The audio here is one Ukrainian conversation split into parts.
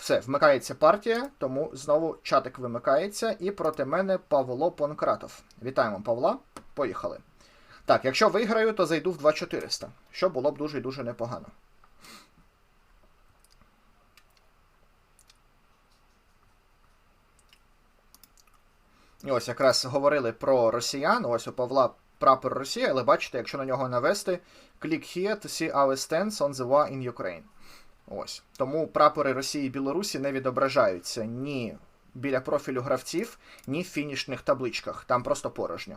Все, вмикається партія, тому знову чатик вимикається. І проти мене Павло Понкратов. Вітаємо Павла. Поїхали. Так, якщо виграю, то зайду в 2400, що було б дуже і дуже непогано. І ось якраз говорили про росіян. Ось у Павла прапор Росії, але бачите, якщо на нього навести, click here to see our stance on the war in Ukraine. Ось. Тому прапори Росії і Білорусі не відображаються ні біля профілю гравців, ні в фінішних табличках. Там просто порожньо.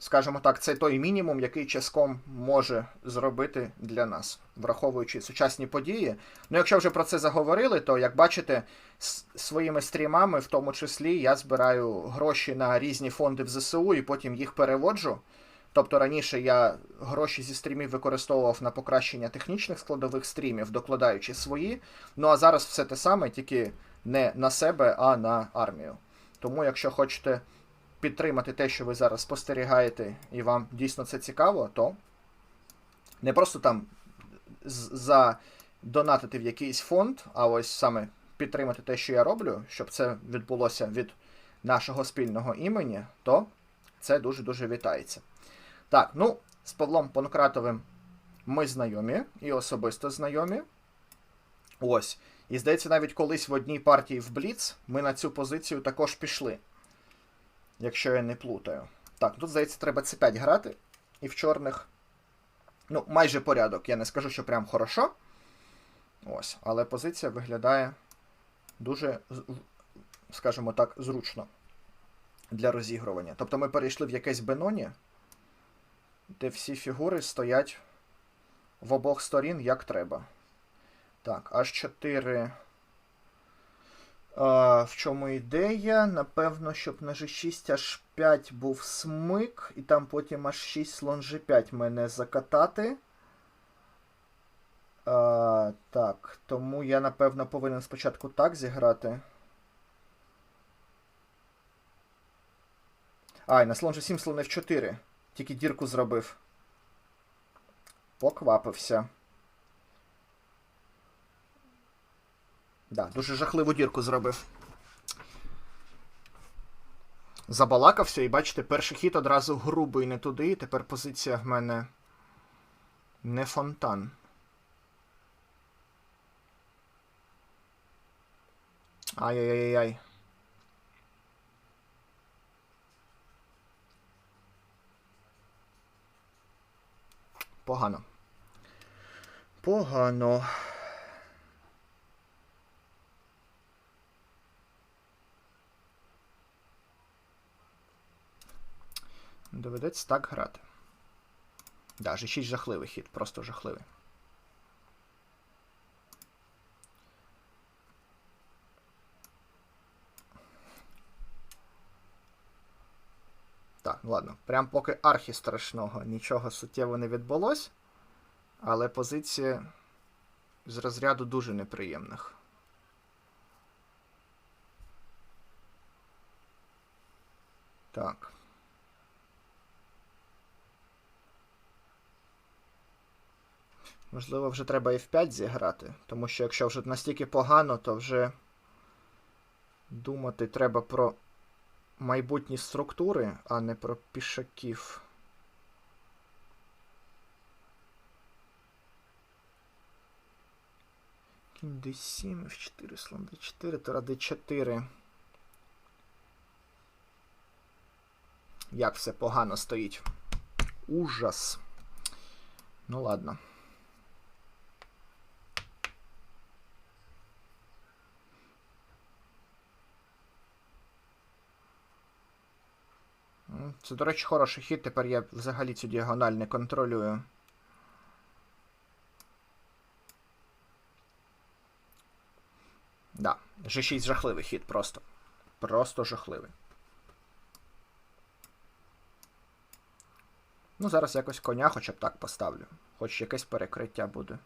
Скажімо так, це той мінімум, який ческом може зробити для нас, враховуючи сучасні події. Ну, якщо вже про це заговорили, то як бачите, с- своїми стрімами, в тому числі, я збираю гроші на різні фонди в ЗСУ і потім їх переводжу. Тобто раніше я гроші зі стрімів використовував на покращення технічних складових стрімів, докладаючи свої. Ну а зараз все те саме, тільки не на себе, а на армію. Тому, якщо хочете підтримати те, що ви зараз спостерігаєте, і вам дійсно це цікаво, то не просто там задонатити в якийсь фонд, а ось саме підтримати те, що я роблю, щоб це відбулося від нашого спільного імені, то це дуже-дуже вітається. Так, ну, з Павлом Понкратовим ми знайомі і особисто знайомі. Ось. І здається, навіть колись в одній партії в Бліц ми на цю позицію також пішли. Якщо я не плутаю. Так, тут, здається, треба C5 грати. І в чорних. Ну, майже порядок. Я не скажу, що прям хорошо. Ось. Але позиція виглядає дуже, скажімо так, зручно для розігрування. Тобто ми перейшли в якесь Беноні, де всі фігури стоять в обох сторін як треба. Так, H4. А, в чому ідея? Напевно, щоб на G6 H5 був смик, і там потім H6 слон G5 мене закатати. А, так, тому я, напевно, повинен спочатку так зіграти. А, і на слон G7 слон F4. Тільки дірку зробив. Поквапився. Да, дуже жахливу дірку зробив. Забалакався, і бачите, перший хід одразу грубий не туди, і тепер позиція в мене не фонтан. Ай-яй-яй-яй. Погано. Погано. Доведеться так грати. Да, G6 жахливий хід, просто жахливий. Так, ладно. Прям поки архі страшного нічого суттєво не відбулось. Але позиція з розряду дуже неприємних. Так. Можливо, вже треба F5 зіграти, тому що якщо вже настільки погано, то вже думати треба про майбутні структури, а не про пішаків. Кінь D7, F4, слон D4, Тора D4. Як все погано стоїть. Ужас. Ну ладно. Це, до речі, хороший хід. Тепер я взагалі цю діагональ не контролюю. Да, G6 жахливий хід просто. Просто жахливий. Ну, зараз якось коня хоча б так поставлю. Хоч якесь перекриття буде.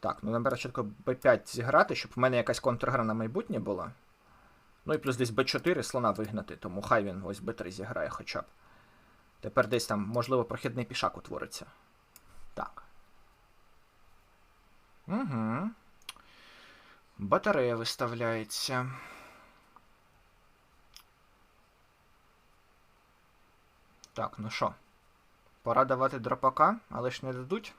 Так, ну наприклад, чітко b5 зіграти, щоб в мене якась контргра на майбутнє була. Ну і плюс десь b4 слона вигнати, тому хай він ось b3 зіграє хоча б. Тепер десь там, можливо, прохідний пішак утвориться. Так. Угу. Батарея виставляється. Так, ну що? Пора давати дропака, але ж не дадуть.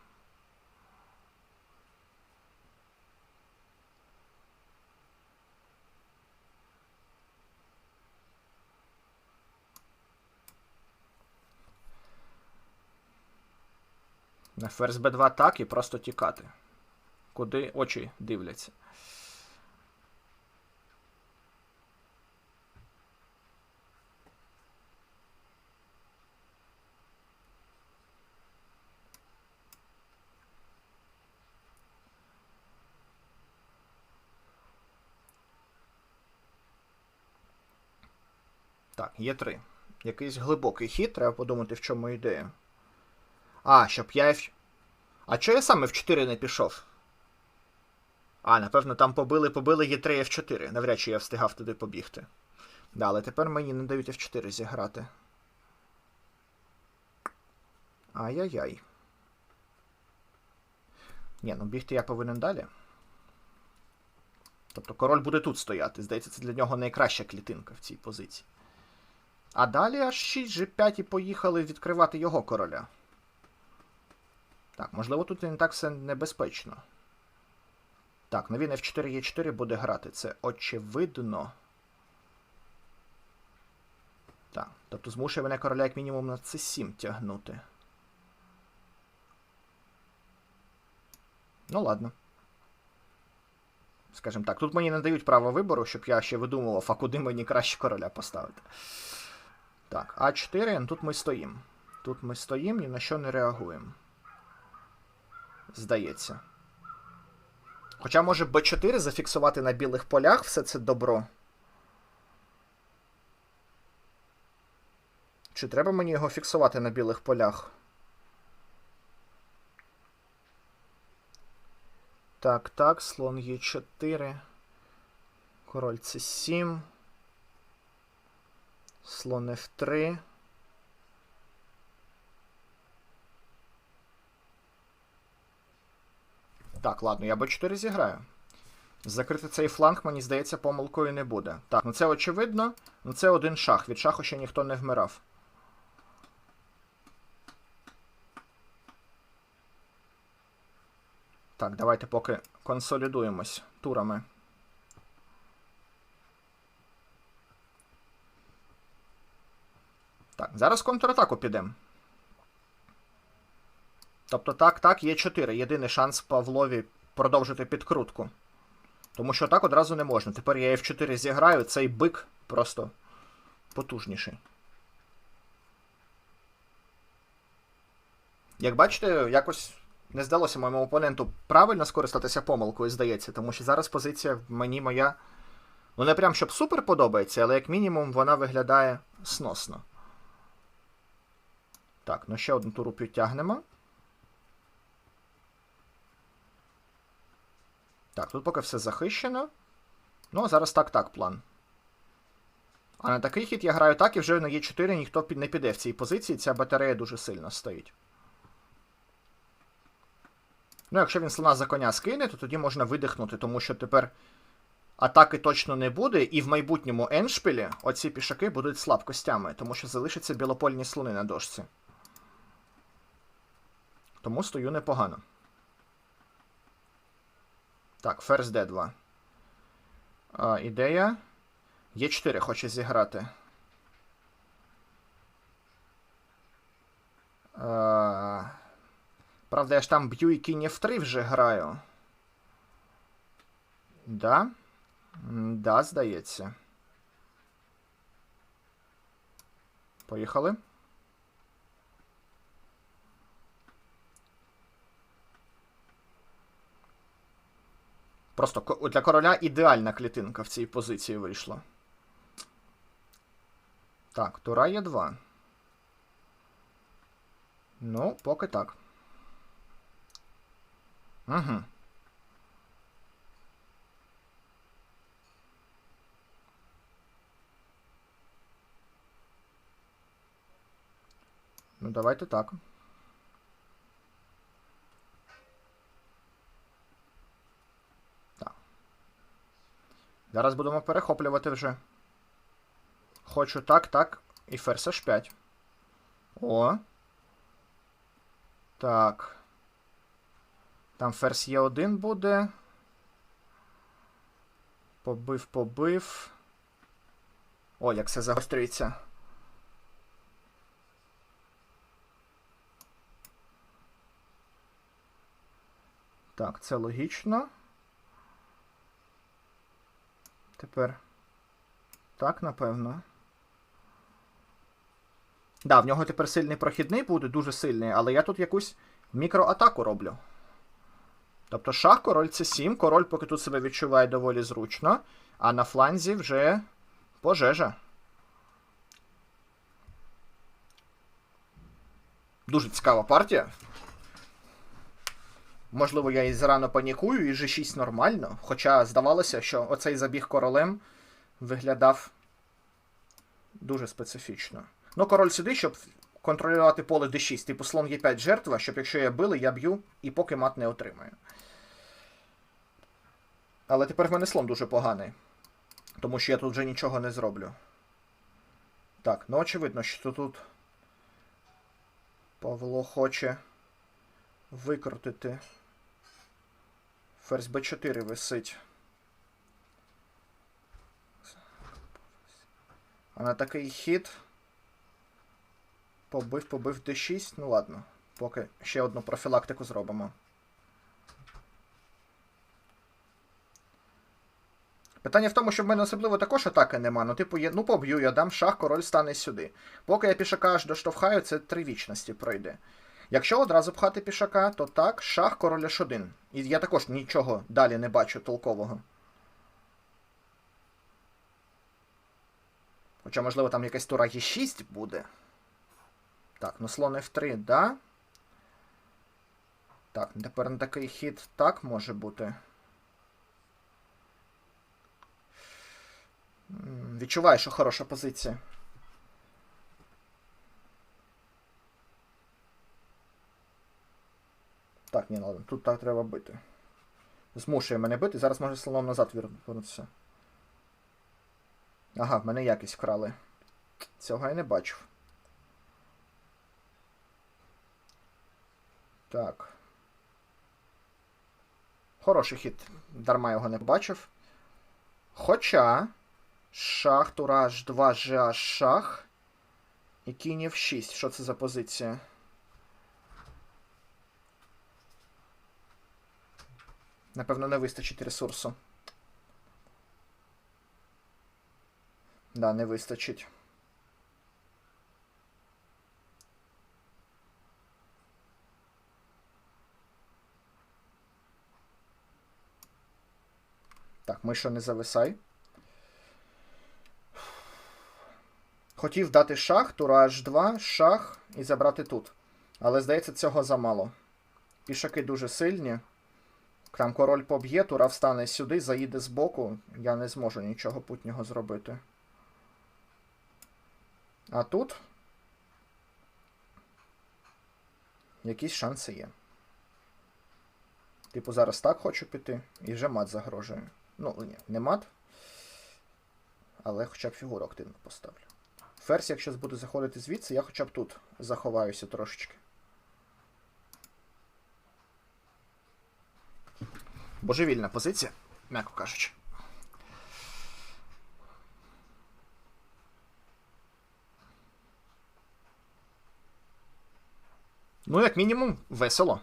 На ферзь Б2 так і просто тікати. Куди очі дивляться. Так, є три. Якийсь глибокий хід, треба подумати, в чому ідея. А, щоб я. А чого я саме в 4 не пішов? А, напевно, там побили, побили Є3 F4. Навряд чи я встигав туди побігти. Да, але тепер мені не дають F4 зіграти. Ай-яй-яй. Ні, ну бігти я повинен далі. Тобто король буде тут стояти. Здається, це для нього найкраща клітинка в цій позиції. А далі аж 6 G5 і поїхали відкривати його короля. Так, можливо, тут не так все небезпечно. Так, ну він F4 E4 буде грати. Це очевидно. Так, тобто змушує мене короля як мінімум на C7 тягнути. Ну, ладно. Скажімо так, тут мені не дають право вибору, щоб я ще видумував, а куди мені краще короля поставити. Так, А4, тут ми стоїмо. Тут ми стоїмо ні на що не реагуємо. Здається. Хоча може Б4 зафіксувати на білих полях все це добро. Чи треба мені його фіксувати на білих полях? Так, так, слон Е4. Король С7. Слон F3. Так, ладно, я Б4 зіграю. Закрити цей фланг, мені здається, помилкою не буде. Так, ну це очевидно. Ну це один шах. Від шаху ще ніхто не вмирав. Так, давайте поки консолідуємось турами. Так, зараз контратаку підемо. Тобто, так, так, є 4. Єдиний шанс Павлові продовжити підкрутку. Тому що так одразу не можна. Тепер я F4 зіграю, цей бик просто потужніший. Як бачите, якось не здалося моєму опоненту правильно скористатися помилкою, здається, тому що зараз позиція мені моя. Ну, не прям щоб супер подобається, але як мінімум вона виглядає сносно. Так, ну ще одну туру підтягнемо. Так, тут поки все захищено. Ну, а зараз так-так план. А на такий хід я граю так, і вже на Е4 ніхто не піде в цій позиції, ця батарея дуже сильно стоїть. Ну, якщо він слона за коня скине, то тоді можна видихнути, тому що тепер атаки точно не буде, і в майбутньому еншпілі оці пішаки будуть слабкостями, тому що залишаться білопольні слони на дошці. Тому стою непогано. Так, ферзь d2. А, Ідея. Е4 хоче зіграти. А, Правда, я ж там б'ю і кінь F3 вже граю. Да? Да, здається. Поїхали. Просто для короля ідеальна клітинка в цій позиції вийшла. Так, тура є 2. Ну, поки так. Угу. Ну, давайте так. Зараз будемо перехоплювати вже. Хочу так, так. І ферзь h5. О. Так. Там ферзь є один буде. Побив, побив. О, як все загострюється. Так, це логічно. Тепер. Так, напевно. Да, в нього тепер сильний прохідний буде, дуже сильний, але я тут якусь мікроатаку роблю. Тобто шах, король це 7 король поки тут себе відчуває доволі зручно, а на фланзі вже пожежа. Дуже цікава партія. Можливо, я і зарано панікую, і G6 нормально. Хоча здавалося, що оцей забіг королем виглядав дуже специфічно. Ну, король сюди, щоб контролювати поле d6. Типу слон Е5 жертва, щоб якщо я били, я б'ю і поки мат не отримаю. Але тепер в мене слон дуже поганий. Тому що я тут вже нічого не зроблю. Так, ну очевидно, що тут Павло хоче викрутити. Ферзь b4 висить. А на такий хід. Побив, побив d6. Ну ладно, поки ще одну профілактику зробимо. Питання в тому, що в мене особливо також атаки нема. Ну, типу, є, ну поб'ю, я дам шах, король стане сюди. Поки я пішака аж доштовхаю, це три вічності пройде. Якщо одразу пхати пішака, то так, шах, король h1. І я також нічого далі не бачу толкового. Хоча, можливо, там якась тура Е6 буде. Так, ну слон F3, да? Так, тепер на такий хід так може бути. Відчуваю, що хороша позиція. Так, ні, ладно, тут так треба бити. Змушує мене бити, зараз може слоном назад вернутися. Ага, в мене якість вкрали. Цього я не бачив. Так. Хороший хід. Дарма його не бачив. Хоча. Шах, тура H2, GH, шах. І кінь F6. Що це за позиція? Напевно, не вистачить ресурсу. Да, не вистачить. Так, мишо не зависай. Хотів дати шах, тура H2, шах і забрати тут. Але, здається, цього замало. Пішаки дуже сильні. Там король поб'є, тура встане сюди, заїде збоку. Я не зможу нічого путнього зробити. А тут якісь шанси є. Типу, зараз так хочу піти, і вже мат загрожує. Ну, ні, не мат. Але хоча б фігуру активно поставлю. Ферзь, якщо буде заходити звідси, я хоча б тут заховаюся трошечки. Божевільна позиція, м'яко кажучи. Ну, як мінімум, весело.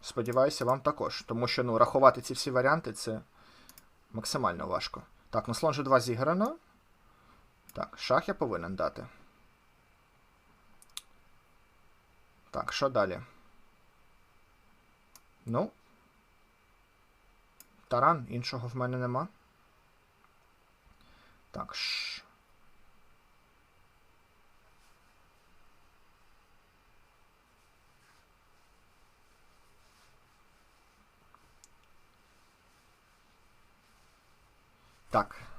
Сподіваюся, вам також. Тому що ну, рахувати ці всі варіанти це максимально важко. Так, ну слон G2 зіграно. Так, шах я повинен дати. Так, що далі? Ну. Таран, іншого в мене нема. Так, ш. Так.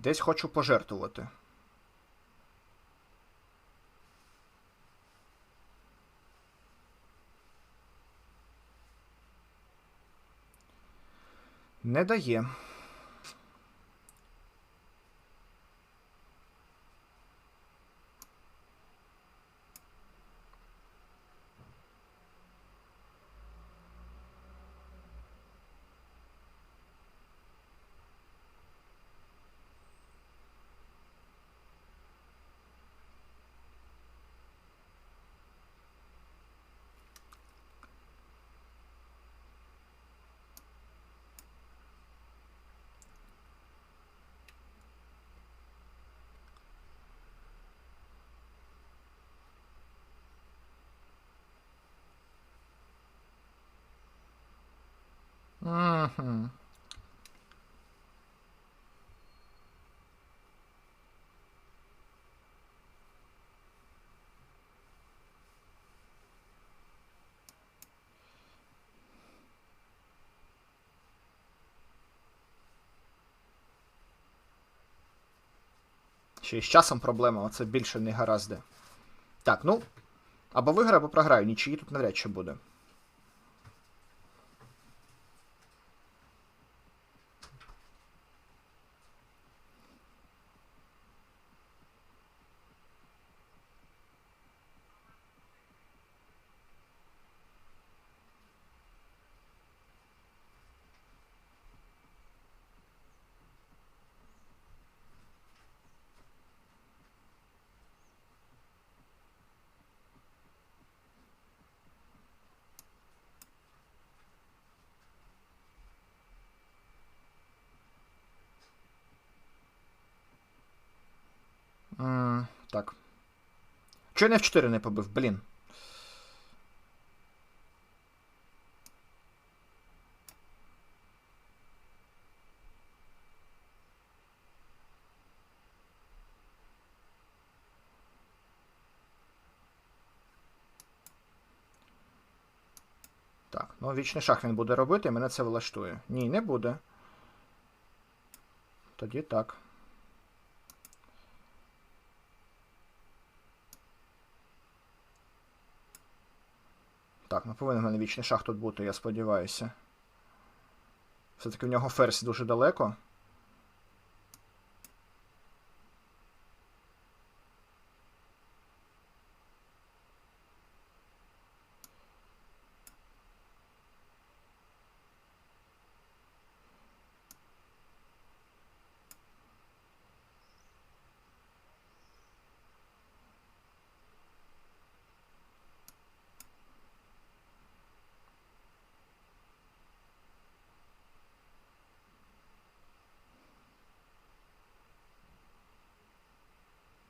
Десь хочу пожертвувати. Не дає. Угу. Ще з часом проблема, оце більше не гаразди. Так, ну. Або виграю, або програю. Нічиї тут навряд чи буде. Так. Чого я не в 4 не побив, блін. Так, ну вічний шах він буде робити, мене це влаштує. Ні, не буде. Тоді так. Так, ну повинен мене вічний шах тут бути, я сподіваюся. Все-таки в нього ферзь дуже далеко.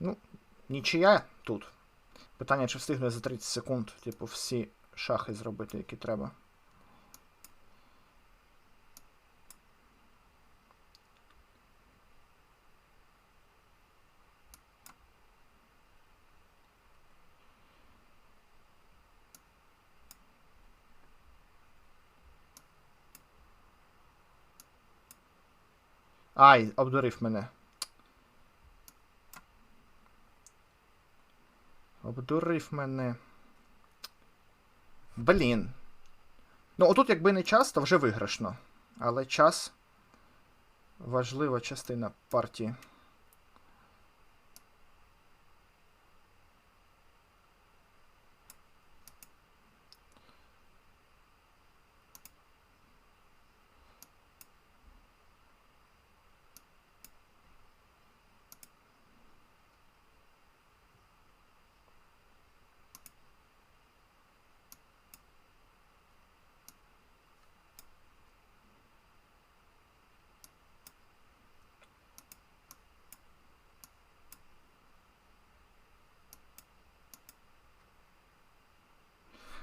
Ну, нічия тут. Питання, чи встигну я за 30 секунд, типу, всі шахи зробити, які треба. Ай, обдурив мене. Обдурив мене. Блін. Ну, отут, якби не час, то вже виграшно. Але час важлива частина партії.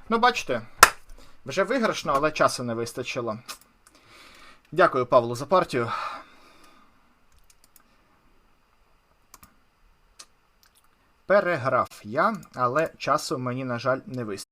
Ну, бачите, вже виграшно, але часу не вистачило. Дякую, Павлу, за партію. Переграв я, але часу мені, на жаль, не вистачило.